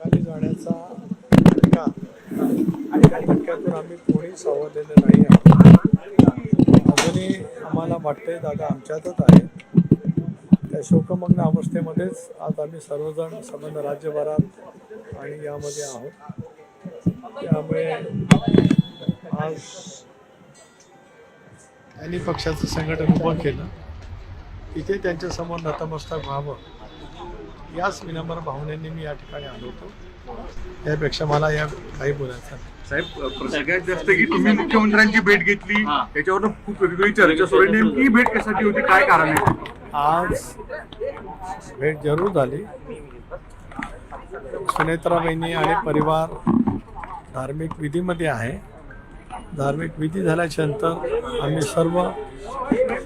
खाली जाण्याचा धक्का आणि त्या धक्क्यातून आम्ही कोणी सावरलेलं नाही आहोत अजूनही आम्हाला वाटतंय दादा आमच्यातच आहे त्या शोकमग्न अवस्थेमध्येच आज आम्ही सर्वजण संबंध राज्यभरात आणि यामध्ये आहोत. त्यामुळे आज त्यांनी पक्षाचं संघटन उभं केलं. तिथे त्यांच्यासमोर नतमस्तक व्हावं. याच विनम्र भावनेने मी या ठिकाणी आलो होतो. त्यापेक्षा मला या काही बोलायचं नाही. साहेब सगळ्यात जास्त की तुम्ही मुख्यमंत्र्यांची भेट घेतली त्याच्यावर खूप वेगवेगळी चर्चा सुरू आहे. नेमकी ही भेट कशासाठी होती? काय कारण आहे? आज भेट जरूर झाली. सुनेत्रा बहिणी आणि परिवार धार्मिक विधीमध्ये आहे. धार्मिक विधी झाल्याच्यानंतर आम्ही सर्व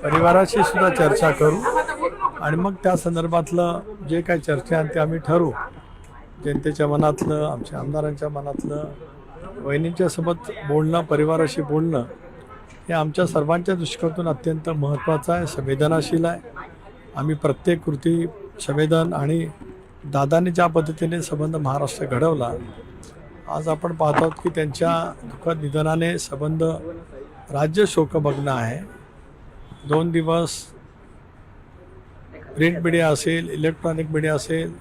परिवाराशी सुद्धा चर्चा करू. आणि मग त्या संदर्भातलं जे काही चर्चा आहे ते आम्ही ठरवू. जनतेच्या मनातलं आमच्या आमदारांच्या मनातलं वहिनींच्यासोबत बोलणं परिवाराशी बोलणं हे आमच्या सर्वांच्या दृष्टिकोनातून अत्यंत महत्त्वाचं आहे संवेदनाशील आहे. आम्ही प्रत्येक कृती संवेदन आणि दादाने ज्या पद्धतीने संबंध महाराष्ट्र घडवला आज आपण पाहत आहोत की त्यांच्या दुःखद निधनाने संबंध राज्य शोकभग्न आहे. दोन दिवस प्रिंट मीडिया असेल इलेक्ट्रॉनिक मीडिया असेल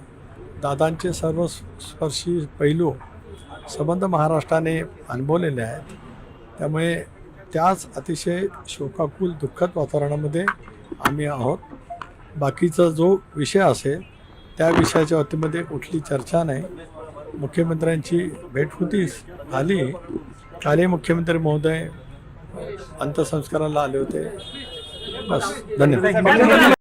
दादांचे सर्व स्पर्शी पैलू संबंध महाराष्ट्राने अनुभवलेले आहेत. त्यामुळे त्याच अतिशय शोकाकुल दुःखद वातावरणामध्ये आम्ही आहोत. बाकीचा जो विषय असेल त्या विषयाच्या बाबतीमध्ये कुठली चर्चा नाही. मुख्यमंत्र्यांची भेट होतीच झाली. कालही मुख्यमंत्री महोदय अंत्यसंस्काराला आले होते. बस धन्यवाद.